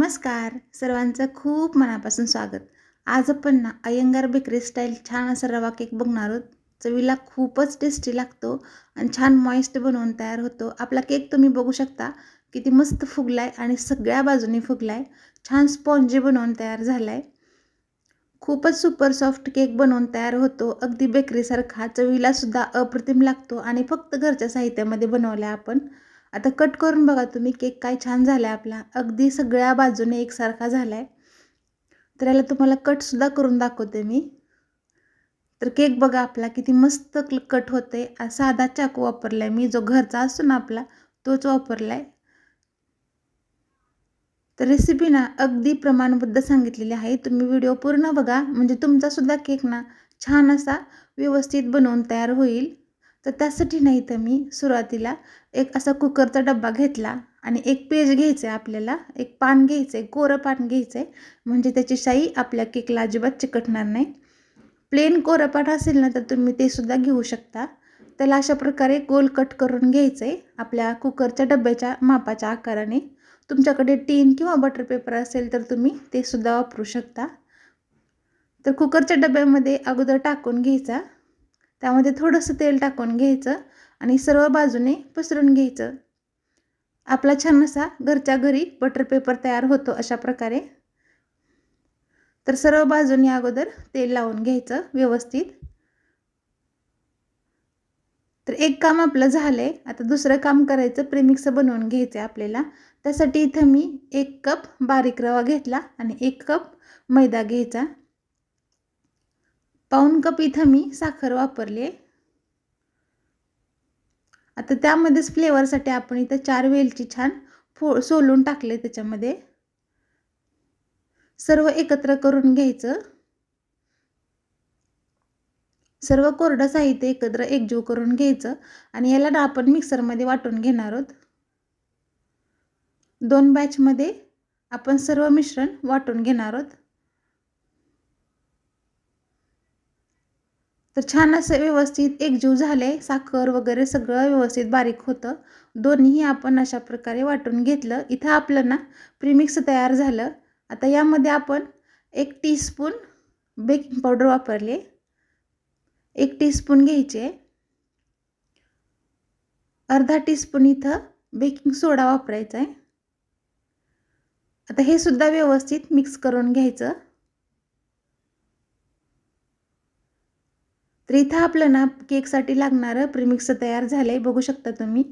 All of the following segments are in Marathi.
नमस्कार. सर्वांचं खूप मनापासून स्वागत. आज आपण ना अयंगार बेकरी स्टाईल छान असा रवा केक बघणार आहोत. चवीला खूपच टेस्टी लागतो आणि छान मॉइस्ट बनवून तयार होतो. आपला केक तुम्ही बघू शकता. किती मस्त फुगलाय आणि सगळ्या बाजूनी फुगलाय. छान स्पॉन्जी बनवून तयार झालाय. खूपच सुपर सॉफ्ट केक बनवून तयार होतो. अगदी बेकरीसारखा चवीलासुद्धा अप्रतिम लागतो आणि फक्त घरच्या साहित्यामध्ये बनवला आपण. आता कट करून बघा तुम्ही केक काय छान झाला आहे आपला. अगदी सगळ्या बाजूने एकसारखा झाला आहे तर याला तुम्हाला कटसुद्धा करून दाखवते मी. तर केक बघा आपला किती मस्त कट होते साधा चाकू वापरला आहे मी जो घरचा असतो ना आपला तोच वापरला आहे तर रेसिपी ना अगदी प्रमाणबद्ध सांगितलेली आहे. तुम्ही व्हिडिओ पूर्ण बघा. म्हणजे तुमचासुद्धा केक ना छान असा व्यवस्थित बनवून तयार होईल. तर त्यासाठी नाही तर मी सुरुवातीला एक असा कुकरचा डब्बा घेतला आणि एक पेज घ्यायचं आहे आपल्याला एक पान घ्यायचं आहे कोरं पान घ्यायचं आहे. म्हणजे त्याची शाई आपल्या केकला अजिबात चिकटणार नाही. प्लेन कोरं पान असेल ना तर तुम्ही ते सुद्धा घेऊ शकता. त्याला अशा प्रकारे गोल कट करून घ्यायचं आहे आपल्या कुकरच्या डब्याच्या मापाच्या आकाराने. तुमच्याकडे टीन किंवा बटर पेपर असेल तर तुम्ही ते सुद्धा वापरू शकता. तर कुकरच्या डब्यामध्ये अगोदर टाकून घ्यायचा. त्यामध्ये थोडंसं तेल टाकून घ्यायचं आणि सर्व बाजूने पसरून घ्यायचं. आपला छान असा घरच्या घरी बटर पेपर तयार होतो अशा प्रकारे. तर सर्व बाजूने अगोदर तेल लावून घ्यायचं व्यवस्थित. तर एक काम आपलं झालं आहे आता दुसरं काम करायचं प्रेमिक्स बनवून घ्यायचं आहे आपल्याला. त्यासाठी इथं मी एक कप बारीक रवा घेतला आणि एक कप मैदा घ्यायचा. पाऊन कप इथं मी साखर वापरली आहे. आता त्यामध्येच फ्लेवरसाठी आपण इथं चार वेलची छान फो सोलून टाकले त्याच्यामध्ये. सर्व एकत्र करून घ्यायचं. सर्व कोरडं साहित्य एकत्र एकजीव करून घ्यायचं आणि याला ना आपण मिक्सरमध्ये वाटून घेणार आहोत. दोन बॅचमध्ये आपण सर्व मिश्रण वाटून घेणार आहोत. तर छान असं व्यवस्थित एकजीव झाले. साखर वगैरे सगळं व्यवस्थित बारीक होतं. दोन्ही आपण अशा प्रकारे वाटून घेतलं. इथं आपलं ना प्रीमिक्स तयार झालं. आता यामध्ये आपण एक टीस्पून बेकिंग पावडर वापरले. एक टीस्पून घ्यायचे. अर्धा टीस्पून इथं बेकिंग सोडा वापरायचा आहे आता हे सुद्धा व्यवस्थित मिक्स करून घ्यायचं. तर इथं आपलं ना केकसाठी लागणारं प्रीमिक्स तयार झालं आहे बघू शकता तुम्ही.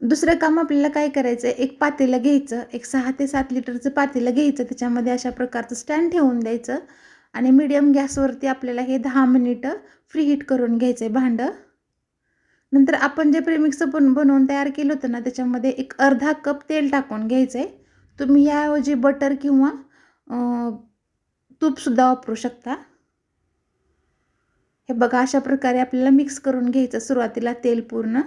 दुसरं काम आपल्याला काय करायचं आहे एक पातेलं घ्यायचं. एक सहा ते सात लिटरचं पातेलं घ्यायचं. त्याच्यामध्ये अशा प्रकारचं स्टँड ठेवून द्यायचं. आणि मिडियम गॅसवरती आपल्याला हे दहा मिनिटं फ्री हीट करून घ्यायचं आहे भांडं. नंतर आपण जे प्रेमिक्स बन बनवून तयार केलं होतं ना त्याच्यामध्ये एक अर्धा कप तेल टाकून घ्यायचं आहे तुम्ही याऐवजी बटर किंवा तूपसुद्धा वापरू शकता. हे बघा अशा प्रकारे आपल्याला मिक्स करून घ्यायचं सुरुवातीला तेल पूर्ण.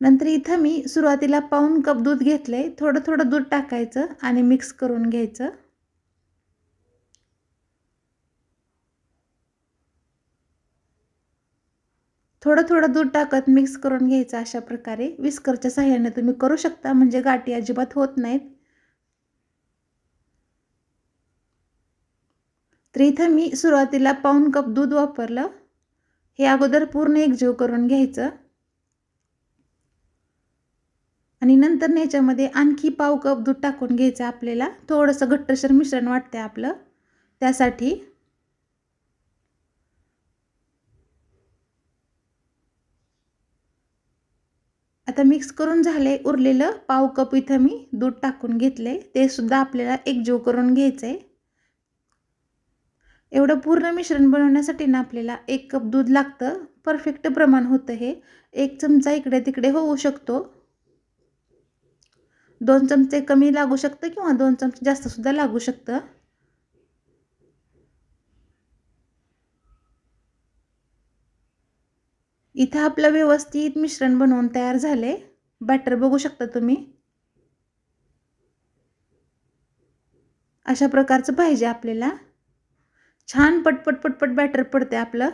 नंतर इथं मी सुरुवातीला पाऊन कप दूध घेतलं आहे थोडं थोडं दूध टाकायचं आणि मिक्स करून घ्यायचं. थोडं थोडं दूध टाकत मिक्स करून घ्यायचं अशा प्रकारे. विस्करच्या साह्याने तुम्ही करू शकता. म्हणजे गाठी अजिबात होत नाहीत. तर इथं मी सुरुवातीला पाऊन कप दूध वापरलं. हे अगोदर पूर्ण एकजीव करून घ्यायचं. आणि नंतर याच्यामध्ये आणखी पाव कप दूध टाकून घ्यायचं आपल्याला. थोडंसं घट्टसर मिश्रण वाटते आपलं. त्यासाठी आता मिक्स करून झाले उरलेलं पाव कप इथं मी दूध टाकून घेतले ते सुद्धा आपल्याला एकजीव करून घ्यायचं आहे एवढं पूर्ण मिश्रण बनवण्यासाठी ना आपल्याला एक कप दूध लागतं. परफेक्ट प्रमाण होतं हे. एक चमचा इकडे तिकडे होऊ शकतो. दोन चमचे कमी लागू शकतं किंवा दोन चमचे जास्तसुद्धा लागू शकतं. इथं आपलं व्यवस्थित मिश्रण बनवून तयार झाले. बॅटर बघू शकता तुम्ही. अशा प्रकारचं पाहिजे आपल्याला. छान पटपट पटपट बॅटर पडते आपलं.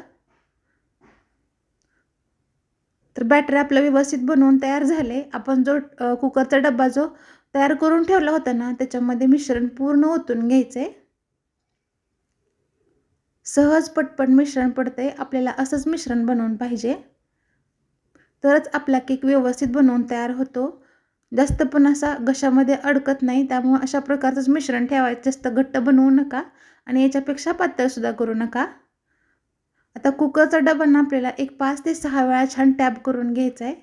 तर बॅटर आपलं व्यवस्थित बनवून तयार झाले आपण जो कुकरचा डब्बा जो तयार करून ठेवला होता ना त्याच्यामध्ये मिश्रण पूर्ण ओतून घ्यायचं आहे सहज पटपट मिश्रण पडते आपल्याला असंच मिश्रण बनवून पाहिजे. तरच आपला केक व्यवस्थित बनवून तयार होतो. जास्त पण असा घशामध्ये अडकत नाही. त्यामुळं अशा प्रकारचंच मिश्रण ठेवायचं. जास्त घट्ट बनवू नका. आणि याच्यापेक्षा पातळसुद्धा करू नका. आता कुकरचा डबांना आपल्याला एक पाच ते सहा वेळा छान टॅप करून घ्यायचा आहे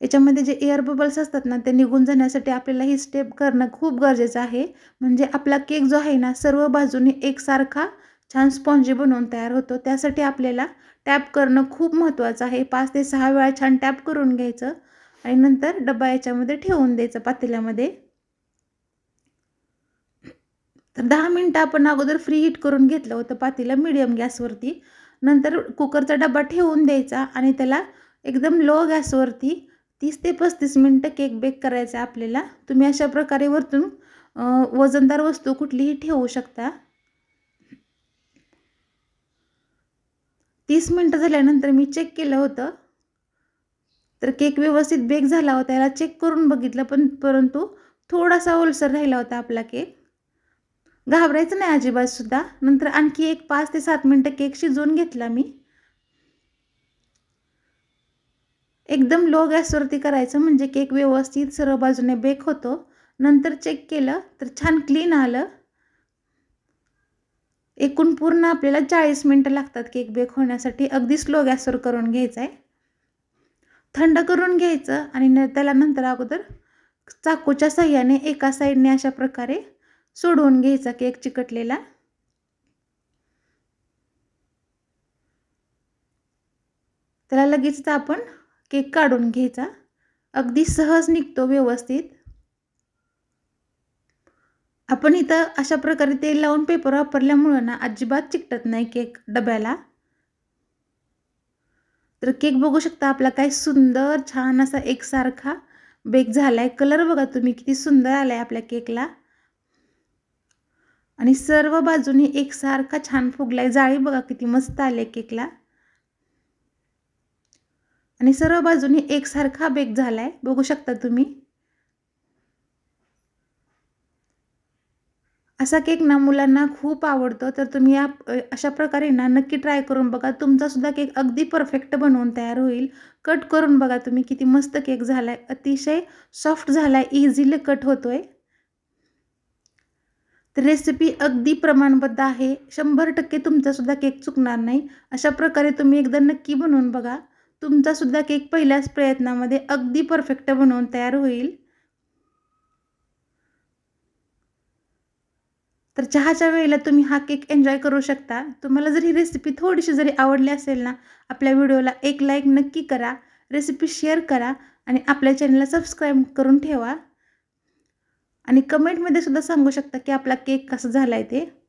याच्यामध्ये जे एअर बबल्स असतात ना ते निघून जाण्यासाठी आपल्याला ही स्टेप करणं खूप गरजेचं आहे. म्हणजे आपला केक जो आहे ना सर्व बाजूनी एकसारखा छान स्पॉन्जी बनवून तयार होतो. त्यासाठी आपल्याला टॅप करणं खूप महत्त्वाचं आहे. पाच ते सहा वेळा छान टॅप करून घ्यायचं. आणि नंतर डबा याच्यामध्ये ठेवून द्यायचं पातेल्यामध्ये. तर दहा मिनटं आपण अगोदर फ्री हीट करून घेतलं होतं पातेलं मिडियम गॅसवरती नंतर कुकरचा डबा ठेवून द्यायचा आणि त्याला एकदम लो गॅसवरती तीस ते पस्तीस मिनटं केक बेक करायचा आहे आपल्याला. तुम्ही अशा प्रकारे वरतून वजनदार वस्तू कुठलीही ठेवू शकता. तीस मिनटं झाल्यानंतर मी चेक केलं होतं. तर केक व्यवस्थित बेक झाला होता. याला चेक करून बघितलं पण परंतु थोडासा ओलसर राहिला होता आपला केक घाबरायचं नाही अजिबातसुद्धा. नंतर आणखी एक पाच ते सात मिनटं केक शिजवून घेतला मी. एकदम लो गॅसवरती करायचं म्हणजे केक व्यवस्थित सर्व बाजूने बेक होतो. नंतर चेक केलं तर छान क्लीन आलं. एकूण पूर्ण आपल्याला चाळीस मिनटं लागतात केक बेक होण्यासाठी. अगदी स्लो गॅसवर करून घ्यायचं आहे थंड करून घ्यायचं आणि न त्याला नंतर अगोदर चाकूच्या साह्याने एका साईडने अशा प्रकारे सोडवून घ्यायचा केक चिकटलेला. त्याला लगेच आपण केक काढून घ्यायचा. अगदी सहज निघतो व्यवस्थित. आपण इथं अशा प्रकारे तेल लावून पेपर वापरल्यामुळं ना अजिबात चिकटत नाही केक डब्याला. तर केक बघू शकता आपला काय सुंदर छान असा एकसारखा बेक झाला आहे कलर बघा तुम्ही किती सुंदर आला आहे आपल्या केकला. आणि सर्व बाजूनी एकसारखा छान फुगलाय. जाळी बघा किती मस्त आले केकला. आणि सर्व बाजूनी एकसारखा बेक झाला आहे बघू शकता तुम्ही. असा केक ना मुलांना खूप आवडतो. तर तुम्ही या अशा प्रकारे ना नक्की ट्राय करून बघा. तुमचासुद्धा केक अगदी परफेक्ट बनवून तयार होईल. कट करून बघा तुम्ही किती मस्त केक झाला आहे अतिशय सॉफ्ट झाला आहे इझिली कट होतो आहे तर रेसिपी अगदी प्रमाणबद्ध आहे. शंभर टक्के तुमचासुद्धा केक चुकणार नाही. अशा प्रकारे तुम्ही एकदा नक्की बनवून बघा. तुमचासुद्धा केक पहिल्याच प्रयत्नामध्ये अगदी परफेक्ट बनवून तयार होईल. तर चहाच्या वेळेला तुम्ही हा केक एन्जॉय करू शकता. तुम्हाला जर ही रेसिपी थोडीशी जरी आवडली असेल ना आपल्या व्हिडिओला एक लाईक नक्की करा. रेसिपी शेअर करा आणि आपल्या चॅनलला सबस्क्राईब करून ठेवा. आणि कमेंटमध्ये सुद्धा सांगू शकता की आपला केक कसा झाला आहे ते.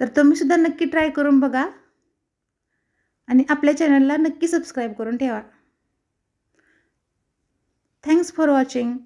तर तुम्हीसुद्धा नक्की ट्राय करून बघा. आणि आपल्या चॅनलला नक्की सबस्क्राईब करून ठेवा. Thanks for watching